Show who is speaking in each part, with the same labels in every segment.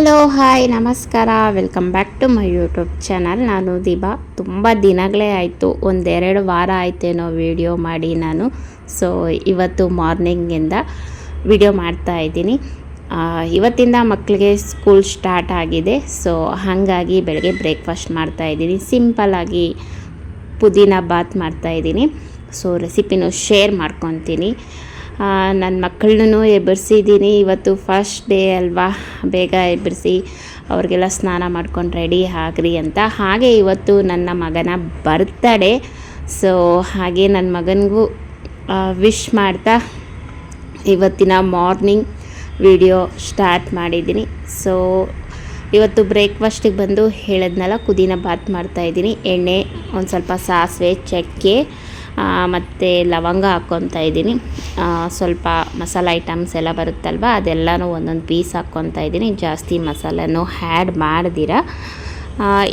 Speaker 1: Hello hi ನಮಸ್ಕಾರ. Welcome back to my YouTube channel ನಾನು ದಿಬಾ ತುಂಬ ದಿನಗಳೇ ಆಯಿತು. ಒಂದೆರಡು ವಾರ ಆಯ್ತೇನೋ ವಿಡಿಯೋ ಮಾಡಿ ನಾನು. ಸೊ ಇವತ್ತು ಮಾರ್ನಿಂಗಿಂದ ವಿಡಿಯೋ ಮಾಡ್ತಾ ಇದ್ದೀನಿ. ಇವತ್ತಿಂದ ಮಕ್ಕಳಿಗೆ ಸ್ಕೂಲ್ ಸ್ಟಾರ್ಟ್ ಆಗಿದೆ. ಸೊ ಹಾಗಾಗಿ ಬೆಳಗ್ಗೆ ಬ್ರೇಕ್ಫಾಸ್ಟ್ ಮಾಡ್ತಾಯಿದ್ದೀನಿ ಸಿಂಪಲ್ಲಾಗಿ ಪುದೀನ ಬಾತ್ ಮಾಡ್ತಾಯಿದ್ದೀನಿ ಸೊ ರೆಸಿಪಿನೂ ಶೇರ್ ಮಾಡ್ಕೊತೀನಿ. ನನ್ನ ಮಕ್ಕಳನ್ನೂ ಎಬ್ಬರಿಸಿದ್ದೀನಿ. ಇವತ್ತು ಫಸ್ಟ್ ಡೇ ಅಲ್ವಾ? ಬೇಗ ಎಬ್ಬರಿಸಿ, ಅವ್ರಿಗೆಲ್ಲ ಸ್ನಾನ ಮಾಡ್ಕೊಂಡು ರೆಡಿ ಆಗ್ರಿ ಅಂತ. ಹಾಗೆ ಇವತ್ತು ನನ್ನ ಮಗನ ಬರ್ತಡೆ ಸೊ ಹಾಗೆ ನನ್ನ ಮಗನಿಗೂ ವಿಶ್ ಮಾಡ್ತಾ ಇವತ್ತಿನ ಮಾರ್ನಿಂಗ್ ವಿಡಿಯೋ ಸ್ಟಾರ್ಟ್ ಮಾಡಿದ್ದೀನಿ. ಸೊ ಇವತ್ತು ಬ್ರೇಕ್ಫಾಸ್ಟಿಗೆ ಬಂದು ಹೇಳಿದ್ನಲ್ಲ ಕುದಿನ ಬಾತ್ ಮಾಡ್ತಾಯಿದ್ದೀನಿ ಎಣ್ಣೆ, ಒಂದು ಸ್ವಲ್ಪ ಸಾಸಿವೆ, ಚಕ್ಕೆ ಮತ್ತು ಲವಂಗ ಹಾಕ್ಕೊತಾ ಇದ್ದೀನಿ. ಸ್ವಲ್ಪ ಮಸಾಲ ಐಟಮ್ಸ್ ಎಲ್ಲ ಬರುತ್ತಲ್ವ, ಅದೆಲ್ಲನೂ ಒಂದೊಂದು ಪೀಸ್ ಹಾಕ್ಕೊತಾ ಇದ್ದೀನಿ. ಜಾಸ್ತಿ ಮಸಾಲೆನೂ ಹ್ಯಾಡ್ ಮಾಡ್ದಿರ.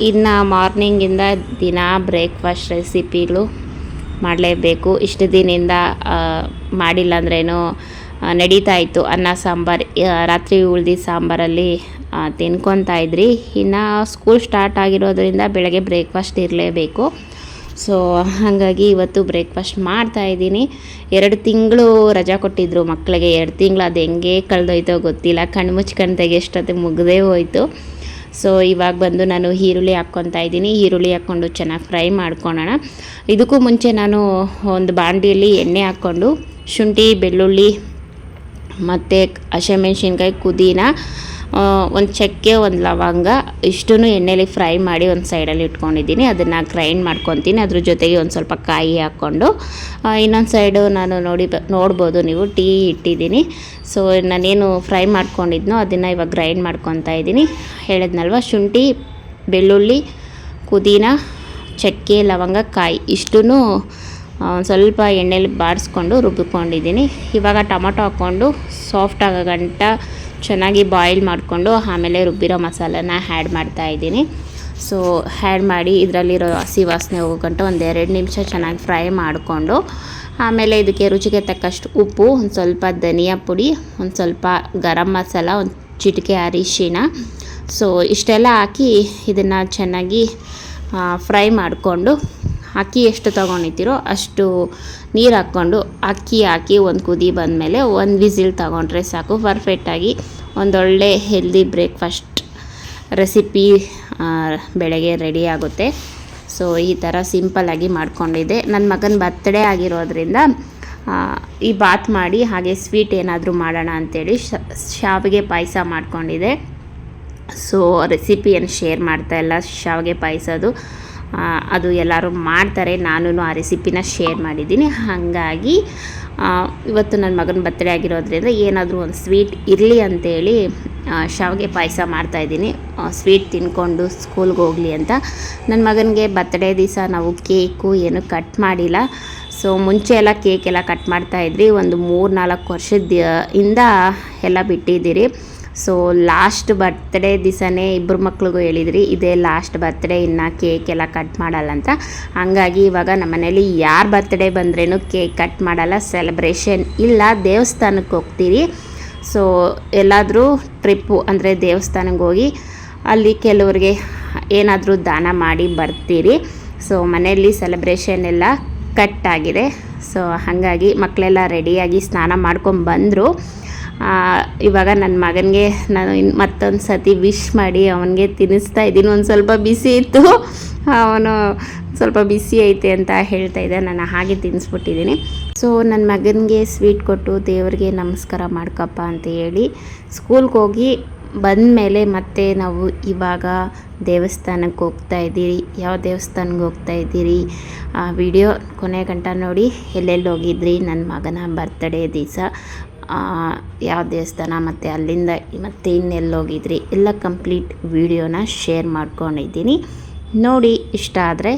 Speaker 1: ಇನ್ನು ಮಾರ್ನಿಂಗಿಂದ ದಿನ ಬ್ರೇಕ್ಫಾಸ್ಟ್ ರೆಸಿಪಿಗಳು ಮಾಡಲೇಬೇಕು. ಇಷ್ಟು ದಿನದಿಂದ ಮಾಡಿಲ್ಲ ಅಂದ್ರೇನು ನಡೀತಾ ಇತ್ತು. ಅನ್ನ ಸಾಂಬಾರು ರಾತ್ರಿ ಉಳ್ದಿ ಸಾಂಬಾರಲ್ಲಿ ತಿನ್ಕೊತಾ ಇದ್ರಿ. ಇನ್ನು ಸ್ಕೂಲ್ ಸ್ಟಾರ್ಟ್ ಆಗಿರೋದ್ರಿಂದ ಬೆಳಗ್ಗೆ ಬ್ರೇಕ್ಫಾಸ್ಟ್ ಇರಲೇಬೇಕು. ಸೊ ಹಾಗಾಗಿ ಇವತ್ತು ಬ್ರೇಕ್ಫಾಸ್ಟ್ ಮಾಡ್ತಾ ಇದ್ದೀನಿ. ಎರಡು ತಿಂಗಳು ರಜಾ ಕೊಟ್ಟಿದ್ದರು ಮಕ್ಕಳಿಗೆ ಎರಡು ತಿಂಗಳು ಅದು ಹೆಂಗೆ ಕಳೆದೋಯ್ತೋ ಗೊತ್ತಿಲ್ಲ. ಕಣ್ಣು ಮುಚ್ಕೊಂಡು ಎಷ್ಟೊತ್ತಿಗೆ ಮುಗ್ದೇ ಹೋಯಿತು. ಸೊ ಇವಾಗ ಬಂದು ನಾನು ಈರುಳ್ಳಿ ಹಾಕ್ಕೊತಾ ಇದ್ದೀನಿ. ಈರುಳ್ಳಿ ಹಾಕ್ಕೊಂಡು ಚೆನ್ನಾಗಿ ಫ್ರೈ ಮಾಡ್ಕೊಳ್ಳೋಣ ಇದಕ್ಕೂ ಮುಂಚೆ ನಾನು ಒಂದು ಬಾಂಡಿಯಲ್ಲಿ ಎಣ್ಣೆ ಹಾಕ್ಕೊಂಡು ಶುಂಠಿ, ಬೆಳ್ಳುಳ್ಳಿ ಮತ್ತು ಹಸಿಮೆಣ್ಸಿನ್ಕಾಯಿ ಕುದೀನ ಒಂದು ಚಕ್ಕೆ, ಒಂದು ಲವಂಗ ಇಷ್ಟೂ ಎಣ್ಣೆಲಿ ಫ್ರೈ ಮಾಡಿ ಒಂದು ಸೈಡಲ್ಲಿ ಇಟ್ಕೊಂಡಿದ್ದೀನಿ. ಅದನ್ನು ಗ್ರೈಂಡ್ ಮಾಡ್ಕೊತೀನಿ. ಅದ್ರ ಜೊತೆಗೆ ಒಂದು ಸ್ವಲ್ಪ ಕಾಯಿ ಹಾಕ್ಕೊಂಡು ಇನ್ನೊಂದು ಸೈಡು ನಾನು ನೋಡಿ ನೋಡ್ಬೋದು ನೀವು, ಟೀ ಇಟ್ಟಿದ್ದೀನಿ. ಸೊ ನಾನೇನು ಫ್ರೈ ಮಾಡ್ಕೊಂಡಿದ್ನೋ ಅದನ್ನು ಇವಾಗ ಗ್ರೈಂಡ್ ಮಾಡ್ಕೊತಾ ಇದ್ದೀನಿ. ಹೇಳಿದ್ನಲ್ವ, ಶುಂಠಿ, ಬೆಳ್ಳುಳ್ಳಿ ಕುದೀನ ಚಕ್ಕೆ, ಲವಂಗ, ಕಾಯಿ ಇಷ್ಟೂ ಒಂದು ಸ್ವಲ್ಪ ಎಣ್ಣೆಲಿ ಬಾಡಿಸ್ಕೊಂಡು ರುಬ್ಬಿಕೊಂಡಿದ್ದೀನಿ ಇವಾಗ ಟೊಮೊಟೊ ಹಾಕ್ಕೊಂಡು ಸಾಫ್ಟ್ ಆಗೋ ಗಂಟ ಚೆನ್ನಾಗಿ ಬಾಯ್ಲ್ ಮಾಡಿಕೊಂಡು ಆಮೇಲೆ ರುಬ್ಬಿರೋ ಮಸಾಲನ ಆ್ಯಡ್ ಮಾಡ್ತಾ ಇದ್ದೀನಿ. ಸೊ ಹ್ಯಾಡ್ ಮಾಡಿ ಇದರಲ್ಲಿರೋ ಹಸಿ ವಾಸನೆ ಹೋಗೋ ಗಂಟ ಒಂದು ಎರಡು ನಿಮಿಷ ಚೆನ್ನಾಗಿ ಫ್ರೈ ಮಾಡಿಕೊಂಡು ಆಮೇಲೆ ಇದಕ್ಕೆ ರುಚಿಗೆ ತಕ್ಕಷ್ಟು ಉಪ್ಪು, ಒಂದು ಸ್ವಲ್ಪ ಧನಿಯಾ ಪುಡಿ, ಒಂದು ಸ್ವಲ್ಪ ಗರಂ ಮಸಾಲ, ಒಂದು ಚಿಟಿಕೆ ಅರಿಶಿನ. ಸೊ ಇಷ್ಟೆಲ್ಲ ಹಾಕಿ ಇದನ್ನು ಚೆನ್ನಾಗಿ ಫ್ರೈ ಮಾಡಿಕೊಂಡು ಅಕ್ಕಿ ಎಷ್ಟು ತೊಗೊಂಡಿದ್ದೀರೋ ಅಷ್ಟು ನೀರು ಹಾಕ್ಕೊಂಡು ಅಕ್ಕಿ ಹಾಕಿ ಒಂದು ಕುದಿ ಬಂದಮೇಲೆ ಒಂದು ವಿಸಿಲ್ ತೊಗೊಂಡ್ರೆ ಸಾಕು. ಪರ್ಫೆಕ್ಟಾಗಿ ಒಂದೊಳ್ಳೆ ಹೆಲ್ದಿ ಬ್ರೇಕ್ಫಾಸ್ಟ್ ರೆಸಿಪಿ ಬೆಳಗ್ಗೆ ರೆಡಿ ಆಗುತ್ತೆ. ಸೊ ಈ ಥರ ಸಿಂಪಲ್ಲಾಗಿ ಮಾಡಿಕೊಂಡಿದ್ದೆ. ನನ್ನ ಮಗನ ಬರ್ತ್ಡೇ ಆಗಿರೋದ್ರಿಂದ ಈ ಬಾತ್ ಮಾಡಿ ಹಾಗೆ ಸ್ವೀಟ್ ಏನಾದರೂ ಮಾಡೋಣ ಅಂಥೇಳಿ ಶಾವಿಗೆ ಪಾಯಸ ಮಾಡಿಕೊಂಡಿದ್ದೆ. ಸೊ ರೆಸಿಪಿಯನ್ನು ಶೇರ್ ಮಾಡ್ತಾ ಇಲ್ಲ, ಶಾವಿಗೆ ಪಾಯಸದು. ಅದು ಎಲ್ಲರೂ ಮಾಡ್ತಾರೆ. ನಾನು ಆ ರೆಸಿಪಿನ ಶೇರ್ ಮಾಡಿದ್ದೀನಿ. ಹಾಗಾಗಿ ಇವತ್ತು ನನ್ನ ಮಗನ ಬರ್ತಡೇ ಆಗಿರೋದ್ರಿಂದ ಏನಾದರೂ ಒಂದು ಸ್ವೀಟ್ ಇರಲಿ ಅಂತೇಳಿ ಶಾವಿಗೆ ಪಾಯಸ ಮಾಡ್ತಾಯಿದ್ದೀನಿ ಸ್ವೀಟ್ ತಿನ್ಕೊಂಡು ಸ್ಕೂಲ್ಗೆ ಹೋಗಲಿ ಅಂತ. ನನ್ನ ಮಗನಿಗೆ ಬರ್ತಡೇ ದಿವಸ ನಾವು ಕೇಕು ಏನು ಕಟ್ ಮಾಡಿಲ್ಲ. ಸೊ ಮುಂಚೆ ಎಲ್ಲ ಕೇಕೆಲ್ಲ ಕಟ್ ಮಾಡ್ತಾಯಿದ್ರಿ ಒಂದು ಮೂರು ನಾಲ್ಕು ವರ್ಷದ ಇಂದ ಎಲ್ಲ ಬಿಟ್ಟಿದ್ದೀರಿ. ಸೊ ಲಾಸ್ಟ್ ಬರ್ತ್ಡೇ ದಿವಸನೇ ಇಬ್ಬರು ಮಕ್ಳಿಗೂ ಹೇಳಿದ್ರಿ, ಇದೇ ಲಾಸ್ಟ್ ಬರ್ತ್ಡೇ ಇನ್ನು ಕೇಕ್ ಎಲ್ಲ ಕಟ್ ಮಾಡಲ್ಲ ಅಂತ. ಹಂಗಾಗಿ ಇವಾಗ ನಮ್ಮ ಮನೇಲಿ ಯಾರು ಬರ್ತ್ಡೇ ಬಂದ್ರೇನು ಕೇಕ್ ಕಟ್ ಮಾಡಲ್ಲ ಸೆಲೆಬ್ರೇಷನ್ ಇಲ್ಲ ದೇವಸ್ಥಾನಕ್ಕೆ ಹೋಗ್ತೀರಿ. ಸೊ ಎಲ್ಲಾದರೂ ಟ್ರಿಪ್ಪು ಅಂದರೆ ದೇವಸ್ಥಾನಕ್ಕೆ ಹೋಗಿ ಅಲ್ಲಿ ಕೆಲವ್ರಿಗೆ ಏನಾದರೂ ದಾನ ಮಾಡಿ ಬರ್ತೀರಿ. ಸೊ ಮನೆಯಲ್ಲಿ ಸೆಲೆಬ್ರೇಷನ್ ಎಲ್ಲ ಕಟ್ ಆಗಿದೆ. ಸೊ ಹಾಗಾಗಿ ಮಕ್ಕಳೆಲ್ಲ ರೆಡಿಯಾಗಿ ಸ್ನಾನ ಮಾಡ್ಕೊಂಡು ಬಂದರು. ಇವಾಗ ನನ್ನ ಮಗನಿಗೆ ನಾನು ಇನ್ನು ಮತ್ತೊಂದು ಸತಿ ವಿಶ್ ಮಾಡಿ ಅವನಿಗೆ ತಿನ್ನಿಸ್ತಾ ಇದ್ದೀನಿ. ಒಂದು ಸ್ವಲ್ಪ ಬಿಸಿ ಇತ್ತು. ಅವನು ಸ್ವಲ್ಪ ಬಿಸಿ ಐತೆ ಅಂತ ಹೇಳ್ತಾ ಇದ್ದೆ. ನಾನು ಹಾಗೆ ತಿನ್ನಿಸ್ಬಿಟ್ಟಿದ್ದೀನಿ ಸೊ ನನ್ನ ಮಗನಿಗೆ ಸ್ವೀಟ್ ಕೊಟ್ಟು ದೇವರಿಗೆ ನಮಸ್ಕಾರ ಮಾಡ್ಕಪ್ಪ ಅಂತ ಹೇಳಿ ಸ್ಕೂಲ್ಗೆ ಹೋಗಿ ಬಂದಮೇಲೆ ಮತ್ತೆ ನಾವು ಇವಾಗ ದೇವಸ್ಥಾನಕ್ಕೆ ಹೋಗ್ತಾ ಇದ್ದೀರಿ. ಯಾವ ದೇವಸ್ಥಾನಕ್ಕೆ ಹೋಗ್ತಾ ಇದ್ದೀರಿ? ಆ ವಿಡಿಯೋ ಕೊನೆ ಗಂಟ ನೋಡಿ ಎಲ್ಲೆಲ್ಲಿ ಹೋಗಿದ್ರಿ? ನನ್ನ ಮಗನ ಬರ್ತಡೇ ದಿವಸ. ಯಾವ ದೇವಸ್ಥಾನ ಮತ್ತು ಅಲ್ಲಿಂದ ಮತ್ತೆ ಇನ್ನೆಲ್ಲಿ ಹೋಗಿದ್ರಿ ಎಲ್ಲ ಕಂಪ್ಲೀಟ್ ವಿಡಿಯೋನ ಶೇರ್ ಮಾಡ್ಕೊಂಡಿದ್ದೀನಿ. ನೋಡಿ ಇಷ್ಟ ಆದರೆ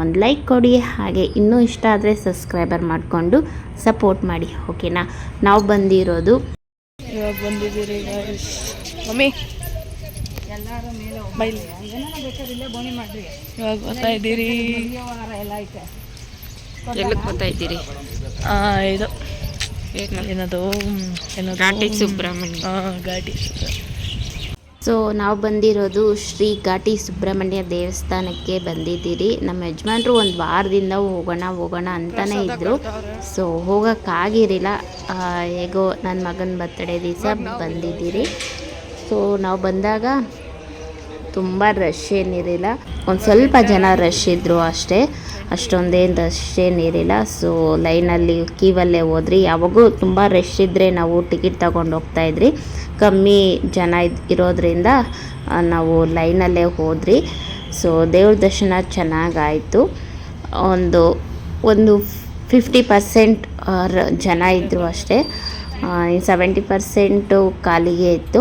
Speaker 1: ಒಂದು ಲೈಕ್ ಕೊಡಿ ಹಾಗೆ ಇನ್ನೂ ಇಷ್ಟ ಆದರೆ ಸಬ್ಸ್ಕ್ರೈಬರ್ ಮಾಡಿಕೊಂಡು ಸಪೋರ್ಟ್ ಮಾಡಿ ಓಕೆನಾ ನಾವು ಬಂದಿರೋದು
Speaker 2: ಇವಾಗ ಬಂದಿದ್ದೀರಿ. ಮಮ್ಮಿ? ಬೈಲಿ ಇವಾಗ ಬರ್ತಾ ಇದ್ದೀರಿ?
Speaker 1: ಎಲ್ಲಕ್ಕೆ ಬರ್ತಾ ಇದ್ದೀರಿ
Speaker 2: ಆ, ಇದು. ಏನದು?
Speaker 1: ಘಾಟಿ ಸುಬ್ರಹ್ಮಣ್ಯ.
Speaker 2: ಘಾಟಿ
Speaker 1: ಸೊ ನಾವು ಬಂದಿರೋದು ಶ್ರೀ ಘಾಟಿ ಸುಬ್ರಹ್ಮಣ್ಯ ದೇವಸ್ಥಾನಕ್ಕೆ ಬಂದಿದ್ದೀರಿ. ನಮ್ಮ ಯಜಮಾನ್ರು ಒಂದು ವಾರದಿಂದ ಹೋಗೋಣ ಹೋಗೋಣ ಅಂತಾನೆ ಇದ್ರು. ಸೊ ಹೋಗೋಕ್ಕಾಗಿರಲಿಲ್ಲ. ಹೇಗೋ ನನ್ನ ಮಗನ ಬರ್ತಡೇ ದಿವಸ ಬಂದಿದ್ದೀರಿ. ಸೊ ನಾವು ಬಂದಾಗ ತುಂಬ ರಶ್ ಏನಿರಲಿಲ್ಲ ಒಂದು ಸ್ವಲ್ಪ ಜನ ರಶ್ ಇದ್ದರು ಅಷ್ಟೇ. ಅಷ್ಟೊಂದೇನು ರಶ್ ಏನಿರಲಿಲ್ಲ ಸೊ ಲೈನಲ್ಲಿ ಕೀವಲ್ಲೇ ಹೋದ್ರಿ. ಯಾವಾಗೂ ತುಂಬ ರಶ್ ಇದ್ದರೆ ನಾವು ಟಿಕೆಟ್ ತಗೊಂಡು ಹೋಗ್ತಾಯಿದ್ರಿ ಕಮ್ಮಿ ಜನ ಇರೋದ್ರಿಂದ ನಾವು ಲೈನಲ್ಲೇ ಹೋದ್ರಿ. ಸೊ ದೇವ್ರ ದರ್ಶನ ಚೆನ್ನಾಗಾಯಿತು. ಒಂದು ಒಂದು ಫಿಫ್ಟಿ ಪರ್ಸೆಂಟ್ ಜನ ಇದ್ದರು ಅಷ್ಟೇ. ಸೆವೆಂಟಿ ಪರ್ಸೆಂಟು ಖಾಲಿಗೆ ಇತ್ತು.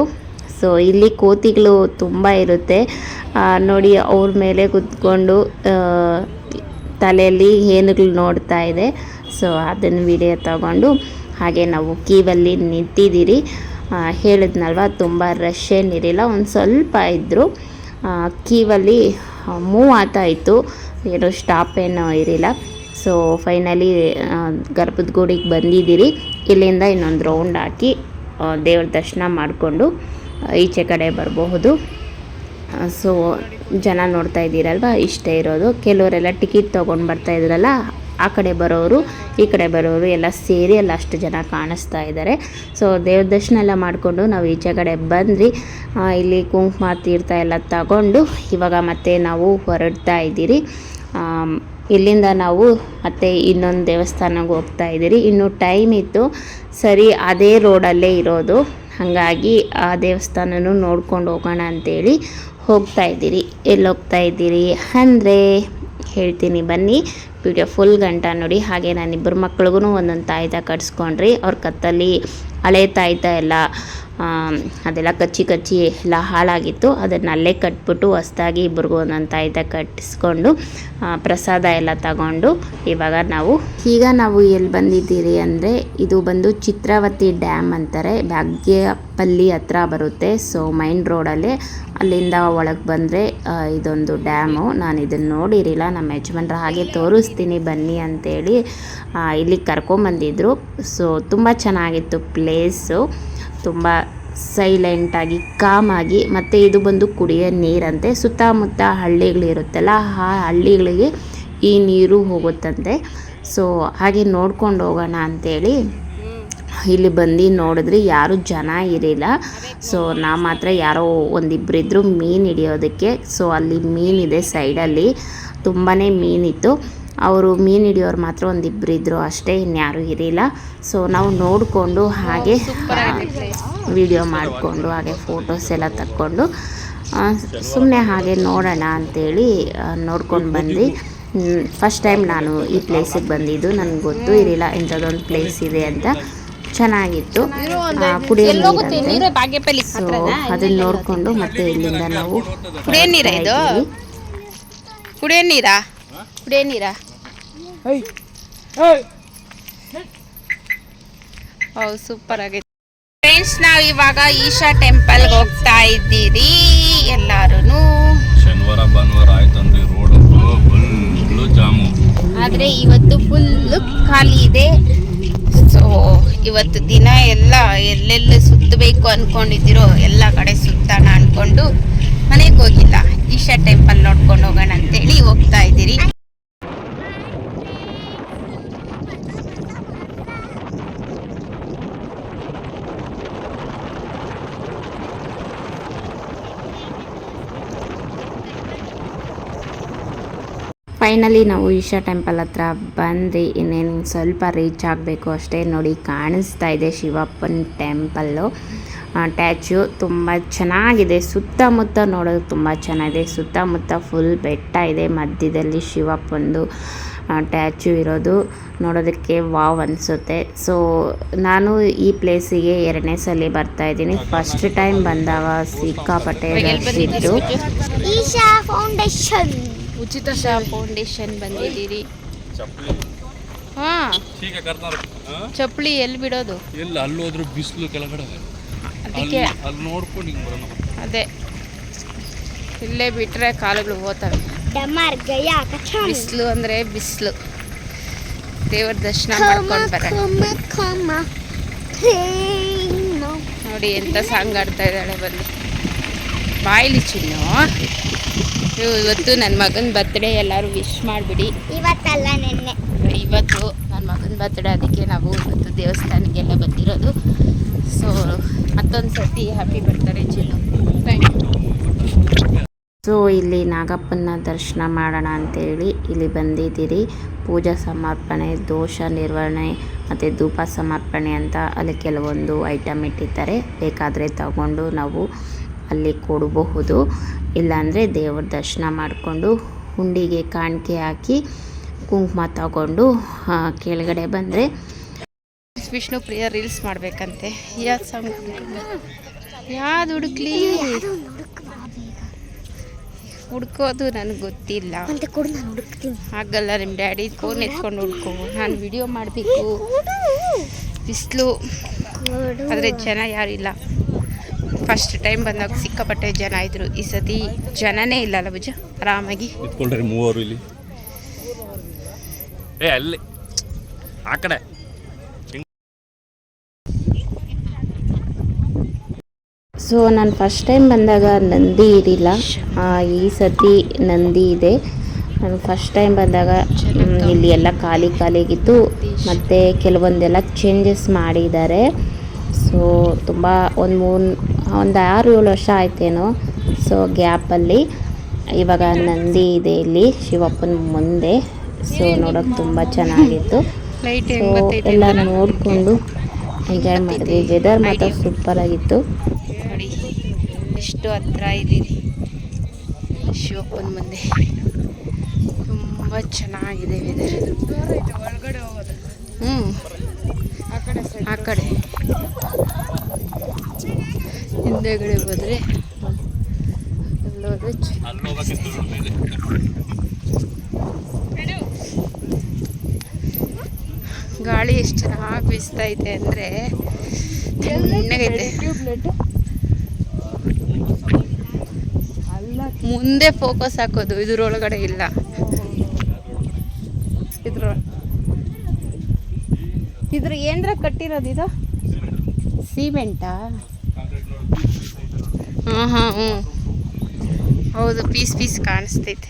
Speaker 1: ಸೊ ಇಲ್ಲಿ ಕೋತಿಗಳು ತುಂಬ ಇರುತ್ತೆ. ನೋಡಿ, ಅವ್ರ ಮೇಲೆ ಕುತ್ಕೊಂಡು ತಲೆಯಲ್ಲಿ ಏನುಗಳು ನೋಡ್ತಾ ಇದೆ. ಸೊ ಅದನ್ನು ವಿಡಿಯೋ ತಗೊಂಡು ಹಾಗೆ ನಾವು ಕೀವಲ್ಲಿ ನಿಂತಿದ್ದೀರಿ. ಹೇಳಿದ್ನಲ್ವ, ತುಂಬ ರಶ್ ಏನಿರಲಿಲ್ಲ ಒಂದು ಸ್ವಲ್ಪ ಇದ್ದರು ಕೀವಲ್ಲಿ ಮೂವ್ ಆಗ್ತಾ ಇತ್ತು. ಏನೋ ಸ್ಟಾಪ್ ಏನೋ ಇರಲಿಲ್ಲ. ಸೊ ಫೈನಲಿ ಗರ್ಭದ ಗುಡಿಗೆ ಬಂದಿದ್ದೀರಿ. ಇಲ್ಲಿಂದ ಇನ್ನೊಂದು ರೌಂಡ್ ಹಾಕಿ ದೇವ್ರ ದರ್ಶನ ಮಾಡಿಕೊಂಡು ಈಚೆ ಕಡೆ ಬರಬಹುದು. ಸೊ ಜನ ನೋಡ್ತಾ ಇದ್ದೀರಲ್ವ? ಇಷ್ಟೇ ಇರೋದು. ಕೆಲವರೆಲ್ಲ ಟಿಕೆಟ್ ತೊಗೊಂಡು ಬರ್ತಾ ಇದ್ರಲ್ಲ, ಆ ಕಡೆ ಬರೋರು, ಈ ಕಡೆ ಬರೋರು ಎಲ್ಲ ಸೇರಿ ಎಲ್ಲ ಅಷ್ಟು ಜನ ಕಾಣಿಸ್ತಾ ಇದ್ದಾರೆ. ಸೊ ದೇವ್ರ ದರ್ಶನ ಎಲ್ಲ ಮಾಡಿಕೊಂಡು ನಾವು ಈಚೆ ಕಡೆ ಬಂದ್ರಿ ಇಲ್ಲಿ ಕುಂಕುಮ ತೀರ್ಥ ಎಲ್ಲ ತಗೊಂಡು ಇವಾಗ ಮತ್ತೆ ನಾವು ಹೊರಡ್ತಾ ಇದ್ದೀರಿ. ಇಲ್ಲಿಂದ ನಾವು ಮತ್ತೆ ಇನ್ನೊಂದು ದೇವಸ್ಥಾನಕ್ಕೆ ಹೋಗ್ತಾ ಇದ್ದೀರಿ. ಇನ್ನು ಟೈಮ್ ಇತ್ತು. ಸರಿ, ಅದೇ ರೋಡಲ್ಲೇ ಇರೋದು. ಹಾಗಾಗಿ ಆ ದೇವಸ್ಥಾನನೂ ನೋಡ್ಕೊಂಡು ಹೋಗೋಣ ಅಂತೇಳಿ ಹೋಗ್ತಾ ಇದ್ದೀರಿ. ಎಲ್ಲಿ ಹೋಗ್ತಾ ಇದ್ದೀರಿ? ಅಂದರೆ ಹೇಳ್ತೀನಿ ಬನ್ನಿ ವಿಡಿಯೋ ಫುಲ್ ಗಂಟ ನೋಡಿ. ಹಾಗೆ ನಾನು ಇಬ್ಬರು ಮಕ್ಳಿಗೂ ಒಂದೊಂದು ತಾಯ್ತ ಕಟ್ಸ್ಕೊಂಡ್ರಿ. ಅವ್ರ ಕತ್ತಲ್ಲಿ ಹಳೆ ತಾಯ್ತ ಎಲ್ಲ ಅದೆಲ್ಲ ಕಚ್ಚಿ ಕಚ್ಚಿ ಎಲ್ಲ ಹಾಳಾಗಿತ್ತು. ಅದನ್ನು ಅಲ್ಲೇ ಕಟ್ಬಿಟ್ಟು ಹೊಸ್ದಾಗಿ ಇಬ್ಬರಿಗೂ ಒಂದೊಂದು ತಾಯಿತ ಕಟ್ಟಿಸ್ಕೊಂಡು ಪ್ರಸಾದ ಎಲ್ಲ ತಗೊಂಡು ಇವಾಗ ನಾವು ಈಗ ನಾವು ಎಲ್ಲಿ ಬಂದಿದ್ದೀರಿ ಅಂದರೆ ಇದು ಬಂದು ಚಿತ್ರಾವತಿ ಡ್ಯಾಮ್ ಅಂತಾರೆ. ಭಾಗ್ಯಪಲ್ಲಿ ಹತ್ರ ಬರುತ್ತೆ. ಸೊ ಮೈನ್ ರೋಡಲ್ಲೇ ಅಲ್ಲಿಂದ ಒಳಗೆ ಬಂದರೆ ಇದೊಂದು ಡ್ಯಾಮು. ನಾನು ಇದನ್ನು ನೋಡಿರಿಲ್ಲ ನಮ್ಮ ಯಜಮಾನ್ರ ಹಾಗೆ ತೋರಿಸ್ತೀನಿ ಬನ್ನಿ ಅಂತೇಳಿ ಇಲ್ಲಿ ಕರ್ಕೊಂಬಂದಿದ್ರು. ಸೊ ತುಂಬ ಚೆನ್ನಾಗಿತ್ತು ಪ್ಲೇಸು ತುಂಬ ಸೈಲೆಂಟಾಗಿ ಕಾಮಾಗಿ ಮತ್ತು ಇದು ಬಂದು ಕುಡಿಯೋ ನೀರಂತೆ. ಸುತ್ತಮುತ್ತ ಹಳ್ಳಿಗಳಿರುತ್ತಲ್ಲ, ಆ ಹಳ್ಳಿಗಳಿಗೆ ಈ ನೀರು ಹೋಗುತ್ತಂತೆ. ಸೊ ಹಾಗೆ ನೋಡ್ಕೊಂಡು ಹೋಗೋಣ ಅಂಥೇಳಿ ಇಲ್ಲಿ ಬಂದು ನೋಡಿದ್ರೆ ಯಾರು ಜನ ಇರಲಿಲ್ಲ. ಸೊ ನಾ ಮಾತ್ರ ಯಾರೋ ಒಂದಿಬ್ಬರಿದ್ರು ಮೀನು ಹಿಡಿಯೋದಕ್ಕೆ. ಸೊ ಅಲ್ಲಿ ಮೀನಿದೆ ಸೈಡಲ್ಲಿ ತುಂಬಾ ಮೀನಿತ್ತು. ಅವರು ಮೀನು ಹಿಡಿಯೋರು ಮಾತ್ರ ಒಂದಿಬ್ಬರು ಇದ್ದರು ಅಷ್ಟೇ ಇನ್ಯಾರೂ ಇರಲಿಲ್ಲ. ಸೊ ನಾವು ನೋಡಿಕೊಂಡು ಹಾಗೆ ವಿಡಿಯೋ ಮಾಡಿಕೊಂಡು ಹಾಗೆ ಫೋಟೋಸ್ ಎಲ್ಲ ತಕ್ಕೊಂಡು ಸುಮ್ಮನೆ ಹಾಗೆ ನೋಡೋಣ ಅಂಥೇಳಿ ನೋಡ್ಕೊಂಡು ಬಂದ್ವಿ. ಫಸ್ಟ್ ಟೈಮ್ ನಾನು ಈ ಪ್ಲೇಸಿಗೆ ಬಂದಿದ್ದು ನನಗೆ ಗೊತ್ತೂ ಇರಲಿಲ್ಲ ಇಂಥದ್ದೊಂದು ಪ್ಲೇಸ್ ಇದೆ ಅಂತ. ಚೆನ್ನಾಗಿತ್ತು. ಅದನ್ನು ಕುಡಿಯೋ ನೀರಂತೆ ಸೊ ಅದನ್ನ ನೋಡಿಕೊಂಡು ಮತ್ತೆ ಇಲ್ಲಿಂದ ನಾವು
Speaker 3: ಕುಡಿಯೋ ನೀರಾ ಇದು? ಕುಡಿಯೋ ನೀರಾ ನೀರಾ? ಹೌದು ಸೂಪರ್ ಆಗೈತೆ. ಫ್ರೆಂಡ್ಸ್ ನಾವು ಇವಾಗ ಈಶಾ ಟೆಂಪಲ್ಗೆ ಹೋಗ್ತಾ ಇದ್ದೀರಿ ಎಲ್ಲಾರು
Speaker 4: ಶನಿವಾರ ಭಾನುವಾರ ಆಯ್ತಂದ್ರೆ ರೋಡ್ ಫುಲ್ಲು ಜಾಮು.
Speaker 3: ಆದರೆ ಇವತ್ತು ಫುಲ್ ಖಾಲಿ ಇದೆ. ಸೊ ಇವತ್ತು ದಿನ ಎಲ್ಲ ಎಲ್ಲೆಲ್ಲಿ ಸುತ್ತಬೇಕು ಅನ್ಕೊಂಡಿದ್ದೀರೋ ಎಲ್ಲ ಕಡೆ ಸುತ್ತಾಣ ಅನ್ಕೊಂಡು ಮನೆಗೆ ಹೋಗಿಲ್ಲ. ಈಶಾ ಟೆಂಪಲ್ ನೋಡ್ಕೊಂಡು ಹೋಗೋಣ ಅಂತೇಳಿ ಹೋಗ್ತಾ ಇದ್ದೀರಿ.
Speaker 1: ಫೈನಲಿ ನಾವು ಈಶಾ ಟೆಂಪಲ್ ಹತ್ರ ಬಂದು ಇನ್ನೇನು ಸ್ವಲ್ಪ ರೀಚ್ ಆಗಬೇಕು ಅಷ್ಟೇ ನೋಡಿ ಕಾಣಿಸ್ತಾ ಇದೆ ಶಿವಪ್ಪನ ಟೆಂಪಲ್ಲು. ಟ್ಯಾಚು ತುಂಬ ಚೆನ್ನಾಗಿದೆ. ಸುತ್ತಮುತ್ತ ನೋಡೋದು ತುಂಬ ಚೆನ್ನಾಗಿದೆ. ಸುತ್ತಮುತ್ತ ಫುಲ್ ಬೆಟ್ಟ ಇದೆ. ಮಧ್ಯದಲ್ಲಿ ಶಿವಪ್ಪಂದು ಟ್ಯಾಚು ಇರೋದು ನೋಡೋದಕ್ಕೆ ವಾವ್ ಅನಿಸುತ್ತೆ. ಸೊ ನಾನು ಈ ಪ್ಲೇಸಿಗೆ ಎರಡನೇ ಸಲ ಬರ್ತಾ ಇದ್ದೀನಿ. ಫಸ್ಟ್ ಟೈಮ್ ಬಂದಾಗ ಸಿಕ್ಕಾಪಟ್ಟೆ ರಶ್
Speaker 5: ಫೌಂಡೇಶನ್
Speaker 3: ಉಚಿತ ಶಾ ಫೌಂಡೇಶನ್ ಬಂದಿದ್ದೀರಿ. ಹಾ. ಚಪ್ಪಲಿ ಎಲ್ಲಿ ಬಿಡೋದು?
Speaker 4: ಎಲ್ಲ ಅಲ್ಲಿ ಹೋದ್ರು ಬಿಸಿಲು ಕೆಳಗಡೆ
Speaker 3: ಅದಕ್ಕೆ
Speaker 4: ಅಲ್ಲಿ ನೋಡ್ಕೊಂಡು ಹಿಂಗೆ ಬರೋಣ.
Speaker 3: ಅದೇ. ಇಲ್ಲೇ ಬಿಟ್ರೆ ಕಾಲುಗಳು ಹೋತವೆ ಬಿಸಿಲು ಅಂದ್ರೆ ಬಿಸಿಲು. ದೇವರ ದರ್ಶನ ಮಾಡ್ಕೊಂಡು ಬರೋಣ. ನೋಡಿ ಎಂತ ಸಾಂಗ್ ಆಡ್ತಾ ಇದ್ದಾಳೆ ಬಂದು ಬಾಯಿಲಿ ಚಿನ್ನು. ಇವತ್ತು ನನ್ನ ಮಗನ ಬರ್ತ್ಡೇ ಎಲ್ಲರೂ ವಿಶ್ ಮಾಡಿಬಿಡಿ.
Speaker 5: ಇವತ್ತಲ್ಲ ನಿನ್ನೆ.
Speaker 3: ಇವತ್ತು ನನ್ನ ಮಗನ ಬರ್ತ್ಡೇ ಅದಕ್ಕೆ ನಾವು ಇವತ್ತು ದೇವಸ್ಥಾನಕ್ಕೆಲ್ಲ ಬಂದಿರೋದು. ಸೊ ಮತ್ತೊಂದು ಸರ್ತಿ ಹ್ಯಾಪಿ ಬರ್ತಾರೆ ಚಿಲ್ಲು ಥ್ಯಾಂಕ್ ಯು
Speaker 1: ಸೊ ಇಲ್ಲಿ ನಾಗಪ್ಪನ ದರ್ಶನ ಮಾಡೋಣ ಅಂತೇಳಿ ಇಲ್ಲಿ ಬಂದಿದ್ದೀರಿ. ಪೂಜಾ ಸಮರ್ಪಣೆ ದೋಷ ನಿರ್ವಹಣೆ ಮತ್ತು ಧೂಪ ಸಮರ್ಪಣೆ ಅಂತ ಅಲ್ಲಿ ಕೆಲವೊಂದು ಐಟಮ್ ಇಟ್ಟಿದ್ದಾರೆ. ಬೇಕಾದರೆ ತಗೊಂಡು ನಾವು ಅಲ್ಲಿ ಕೊಡಬಹುದು. ಇಲ್ಲಾಂದರೆ ದೇವ್ರ ದರ್ಶನ ಮಾಡಿಕೊಂಡು ಹುಂಡಿಗೆ ಕಾಣಿಕೆ ಹಾಕಿ ಕುಂಕುಮ ತಗೊಂಡು ಕೆಳಗಡೆ ಬಂದರೆ
Speaker 3: ವಿಷ್ಣು ಪ್ರಿಯ ರೀಲ್ಸ್ ಮಾಡಬೇಕಂತೆ. ಯಾವ್ದು ಸಾಂಗ್ ಯಾವ್ದು ಹುಡುಕ್ಲಿ? ಹುಡ್ಕೋದು ನನಗೆ ಗೊತ್ತಿಲ್ಲ.
Speaker 5: ಅಂತ ಕೊಡು ನಾನು ಹುಡುಕ್ತೀನಿ.
Speaker 3: ಆಗಲ್ಲ ನಿಮ್ಮ ಡ್ಯಾಡಿ ಫೋನ್ ಎತ್ಕೊಂಡು ಹುಡ್ಕೋ. ನಾನು ವಿಡಿಯೋ ಮಾಡಬೇಕು. ಬಿಸಿಲು. ಆದರೆ ಜನ ಯಾರಿಲ್ಲ ಫಸ್ಟ್ ಟೈಮ್ ಬಂದಾಗ ಸಿಕ್ಕಾಪಟ್ಟೆ ಜನ ಇದ್ರು. ಈ ಸತಿ ಜನನೇ ಇಲ್ಲಲ್ಲ ಭುಜ ಆರಾಮಾಗಿ?
Speaker 4: ಮೂವರು ಇಲ್ಲಿ. ಏ ಅಲ್ಲಿ. ಆ ಕಡೆ.
Speaker 1: ಸೊ ನಾನು ಫಸ್ಟ್ ಟೈಮ್ ಬಂದಾಗ ನಂದಿ ಇರಿಲ್ಲ ಆ, ಈ ಸತಿ ನಂದಿ ಇದೆ. ನಾನು ಫಸ್ಟ್ ಟೈಮ್ ಬಂದಾಗ ಇಲ್ಲಿ ಎಲ್ಲ ಖಾಲಿ ಖಾಲಿಗಿತ್ತು. ಮತ್ತು ಕೆಲವೊಂದೆಲ್ಲ ಚೇಂಜಸ್ ಮಾಡಿದ್ದಾರೆ. ಸೊ ತುಂಬ ಒಂದು ಮೂರು ಒಂದು ಆರು ಏಳು ವರ್ಷ ಆಯ್ತೇನೋ. ಸೊ ಗ್ಯಾಪಲ್ಲಿ ಇವಾಗ ನಂದಿ ಇದೆ ಇಲ್ಲಿ ಶಿವಪ್ಪನ ಮುಂದೆ. ಸೊ ನೋಡೋಕೆ ತುಂಬ ಚೆನ್ನಾಗಿತ್ತು. ಸೊ ಎಲ್ಲ ನೋಡಿಕೊಂಡು ಎಂಜಾಯ್ ಮಾಡಿದ್ವಿ. ವೆದರ್ ಮಾತ್ರ ಸೂಪರ್ ಆಗಿತ್ತು.
Speaker 3: ನೋಡಿ ಎಷ್ಟು ಹತ್ರ ಇದ್ದೀರಿ? ಶಿವಪ್ಪನ ಮುಂದೆ. ತುಂಬ ಚೆನ್ನಾಗಿದೆ ವೆದರ್ ಹ್ಞೂ ಹಿಂದೆಗಡೆ ಹೋದರೆ
Speaker 4: ಅಲ್ಲಿ
Speaker 3: ಗಾಳಿ ಎಷ್ಟು ಚೆನ್ನಾಗಿ ಬೀಸ್ತಾ ಇದೆ ಅಂದರೆ ತಣ್ಣಗೈತೆ. ಮುಂದೆ ಫೋಕಸ್ ಹಾಕೋದು, ಇದ್ರೊಳಗಡೆ ಇಲ್ಲ. ಇದ್ರ ಇದ್ರ ಏನರ ಕಟ್ಟಿರೋದು ಇದು? ಸಿಮೆಂಟಾ ಹಾಂ ಹಾಂ ಹ್ಞೂ ಹೌದು ಪೀಸ್ ಪೀಸ್ ಕಾಣಿಸ್ತೈತೆ.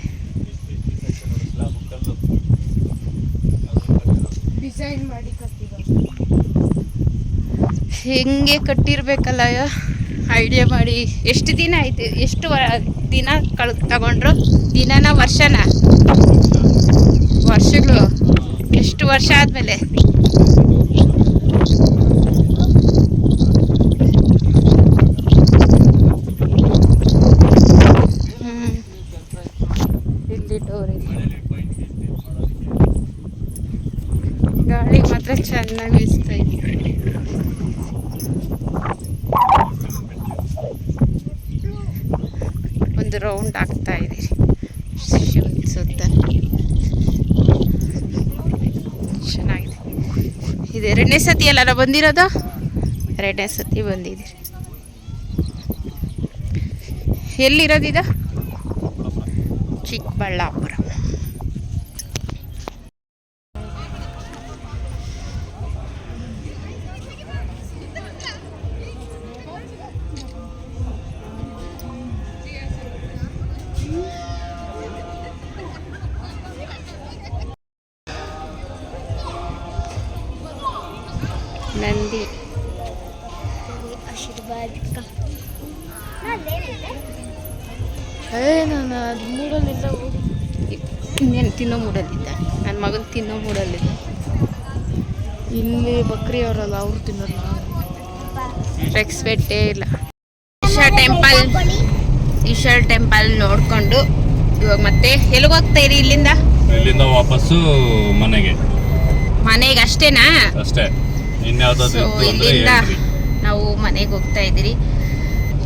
Speaker 3: ಹೆಂಗೆ ಕಟ್ಟಿರ್ಬೇಕಲ್ಲ ಐಡಿಯಾ ಮಾಡಿ. ಎಷ್ಟು ದಿನ ಆಯ್ತು ಎಷ್ಟು ದಿನ ಕಳ್ ತಗೊಂಡ್ರು? ದಿನನ ವರ್ಷನ? ವರ್ಷಗಳು. ಎಷ್ಟು ವರ್ಷ ಆದಮೇಲೆ ಇಲ್ಲಿ ಡೋರ್ ಇದೆ ಗಾಳಿ ಚೆನ್ನಾಗಿ ಬೀಸ್ತಾ ಒಂದು ರೌಂಡ್ ಆಗ್ತಾ ಇದ್ದೀರಿ ಶಿವನ್ ಸುತ್ತ ಚೆನ್ನಾಗಿದೆ. ಇದು ಎರಡನೇ ಸತಿ ಎಲ್ಲಾರ ಬಂದಿರೋದು? ಎರಡನೇ ಸತಿ ಬಂದಿದ್ದೀರಿ ಎಲ್ಲಿರೋದಿದ ಚಿಕ್ಕಬಳ್ಳಾಪುರ. ತಿನ್ನೋ ಮೂಡಲ್ಲಿ
Speaker 2: ಇಲ್ಲಿ ಬಕ್ರಿ ಅವರಲ್ಲ ಅವ್ರು ತಿನ್ನೋಲ್ಲ
Speaker 3: ರೆಕ್ಸ್ಪೆಕ್ಟೇ ಇಲ್ಲ. ಈಶಾ ಟೆಂಪಲ್ ಈಶಾ ಟೆಂಪಲ್ ನೋಡಿಕೊಂಡು ಇವಾಗ ಮತ್ತೆ ಎಲ್ಲಿಗೆ ಹೋಗ್ತಾ ಇರಿ ಇಲ್ಲಿಂದ?
Speaker 4: ಇಲ್ಲಿಂದ ವಾಪಸ್ಸು ಮನೆಗೆ.
Speaker 3: ಮನೆಗೆ ಅಷ್ಟೇನಾ?
Speaker 4: ಅಷ್ಟೇ. ಇನ್ಯಾವ್ದಾದ್ರು
Speaker 3: ಇಲ್ಲಿಂದ ನಾವು ಮನೆಗೆ ಹೋಗ್ತಾ ಇದ್ದೀರಿ.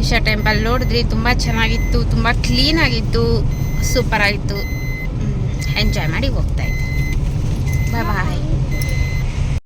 Speaker 3: ಈಶಾ ಟೆಂಪಲ್ ನೋಡಿದ್ರಿ ತುಂಬ ಚೆನ್ನಾಗಿತ್ತು ತುಂಬ ಕ್ಲೀನ್ ಆಗಿತ್ತು ಸೂಪರ್ ಆಗಿತ್ತು. ಎಂಜಾಯ್ ಮಾಡಿ ಹೋಗ್ತಾ ಇದ್ವಿ 拜拜。